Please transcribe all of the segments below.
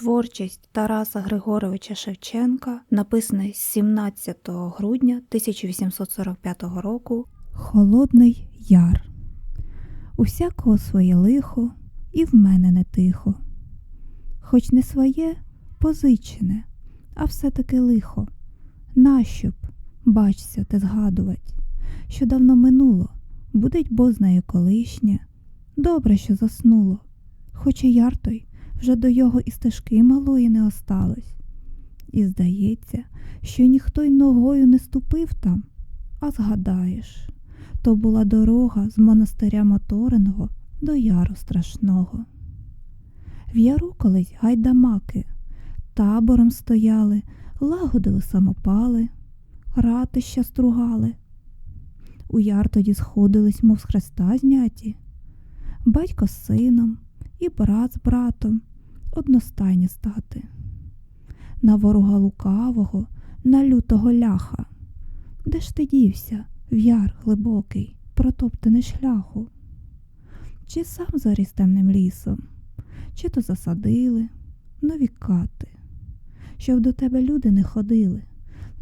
Творчість Тараса Григоровича Шевченка написана 17 грудня 1845 року Холодний Яр. У всякого своє лихо, і в мене не тихо. Хоч не своє, позичене, а все-таки лихо. Нащо б, бачся, те згадувать, що давно минуло, будить бо знає колишнє. Добре, що заснуло, хоч і яр той вже до його і стежки малої не осталось. І здається, що ніхто й ногою не ступив там, а згадаєш, то була дорога з монастиря Моториного до яру страшного. В яру колись гайдамаки табором стояли, лагодили самопали, ратища стругали. У яр тоді сходились, мов з хреста зняті, батько з сином і брат з братом одностайні стати. На ворога лукавого, на лютого ляха. Де ж ти дівся, в яр глибокий, протоптаний шляху? Чи сам заріс темним лісом, чи то засадили нові кати, щоб до тебе люди не ходили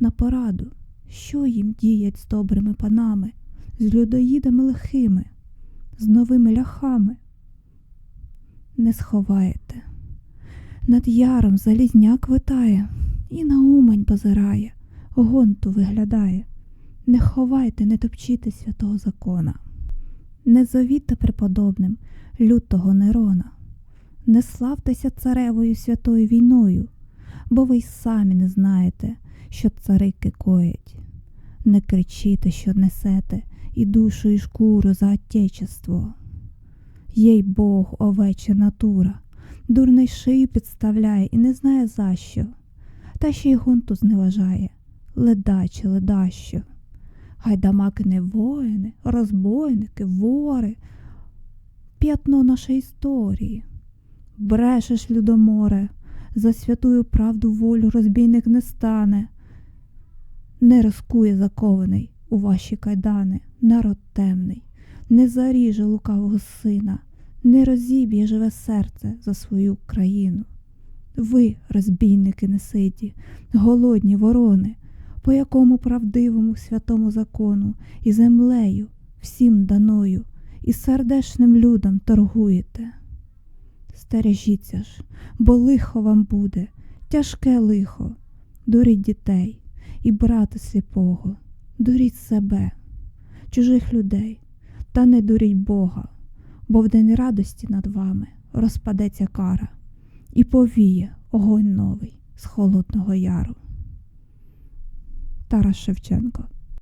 на пораду, що їм діять з добрими панами, з людоїдами лихими, з новими ляхами? Не сховаєте. Над яром залізняк витає, і на умань позирає, гонту виглядає. Не ховайте, не топчіте святого закона. Не зовіте преподобним лютого Нерона, не славтеся царевою святою війною, бо ви й самі не знаєте, що царики коять. Не кричите, що несете, і душу, і шкуру за отечество. Їй Бог, овеча натура, дурний шию підставляє і не знає за що, та ще й гонту зневажає, ледаче, ледащо. Гайдамаки не воїни, розбойники, вори, п'ятно нашої історії. Брешеш, людоморе, за святую правду волю розбійник не стане, не розкує закований у ваші кайдани, народ темний, не заріже лукавого сина, не розіб'є живе серце за свою країну. Ви, розбійники неситі, голодні ворони, по якому правдивому святому закону і землею всім даною, і сердешним людям торгуєте. Стережіться ж, бо лихо вам буде, тяжке лихо, дуріть дітей і брата сліпого, дуріть себе, чужих людей, та не дуріть Бога, бо в день радості над вами розпадеться кара і повіє огонь новий з холодного яру. Тарас Шевченко